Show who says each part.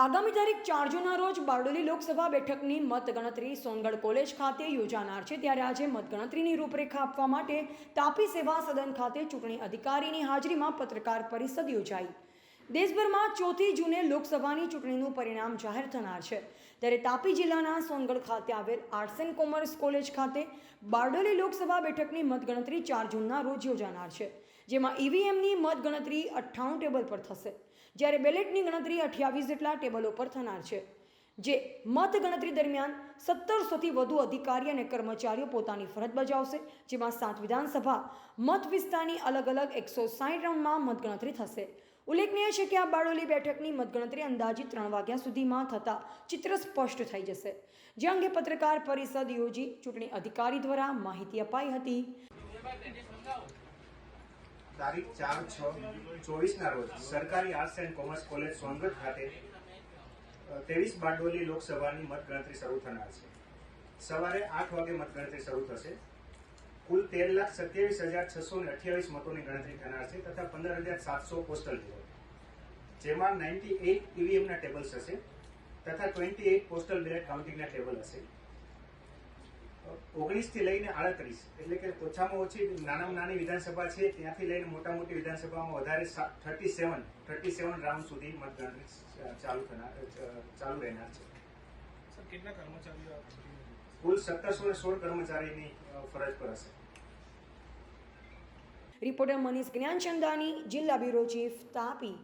Speaker 1: આગામી તારીખ ચાર જૂનના રોજ બારડોલી લોકસભા બેઠકની મતગણતરી સોનગઢ કોલેજ ખાતે યોજાનાર છે. ત્યારે આજે મતગણતરીની રૂપરેખા આપવા માટે તાપી સેવા સદન ખાતે ચૂંટણી અધિકારીની હાજરીમાં પત્રકાર પરિષદ યોજાઈ. દેશભરમાં ચોથી જૂને લોકસભાની ચૂંટણીનું પરિણામ જાહેર થનાર છે. ત્યારે તાપી જિલ્લાના સોનગઢ ખાતે આવેલ આર્ટ્સ એન્ડ કોમર્સ કોલેજ ખાતે બારડોલી લોકસભા બેઠકની મતગણતરી ચાર જૂનના રોજ યોજાનાર છે, જેમાં ઈવીએમની મતગણતરી અઠ્ઠાણું ટેબલ પર થશે, જ્યારે બેલેટની ગણતરી અઠ્યાવીસ જેટલા ટેબલો પર થનાર છે, જે મતગણતરી દરમિયાન સત્તરસોથી વધુ અધિકારી અને કર્મચારીઓ પોતાની ફરજ બજાવશે, જેમાં સાત વિધાનસભા મત વિસ્તારની અલગ અલગ એકસો સાઠ રાઉન્ડમાં મતગણતરી થશે. ઉલ્લેખનીય છે કે આ બારડોલી બેઠકની મતગણતરી અંદાજિત ત્રણ વાગ્યા સુધીમાં થતાં ચિત્ર સ્પષ્ટ થઈ જશે. જે અંગે પત્રકાર પરિષદ યોજી ચૂંટણી અધિકારી દ્વારા માહિતી અપાઈ હતી.
Speaker 2: તારીખ ચાર છ ચોવીસના રોજ સરકારી arts and commerce college Songadh ખાતે ત્રેવીસ બારડોલી લોકસભાની મતગણતરી શરૂ થનાર છે. સવારે આઠ વાગે મતગણતરી શરૂ થશે. કુલ તેર લાખ સત્યાવીસ હજાર છસો ને અઠ્યાવીસ મતોની ગણતરી થનાર છે તથા પંદર હજાર સાતસો પોસ્ટલ બેલેટ જેમાં નાઇન્ટી એઇટ ઈવીએમના ટેબલ્સ હશે તથા ટ્વેન્ટી એઇટ પોસ્ટલ બેલેટ કાઉન્ટિંગના ટેબલ હશે. ઓગણીસથી લઈને આડત્રીસ, એટલે કે ઓછામાં ઓછી નાનામાં નાની વિધાનસભા છે, ત્યાંથી લઈને મોટા મોટી વિધાનસભામાં વધારે thirty seven thirty seven round સુધી મતગણતરી ચાલુ થનાર ચાલુ રહેનાર છે.
Speaker 3: કેટલા કર્મચારીઓ?
Speaker 2: કુલ સત્તરસો ને સોળ કર્મચારીની ફરજ પર હશે.
Speaker 1: રિપોર્ટર મનીષ જ્ઞાનચંદાની જિલ્લા બ્યુરો ચીફ તાપી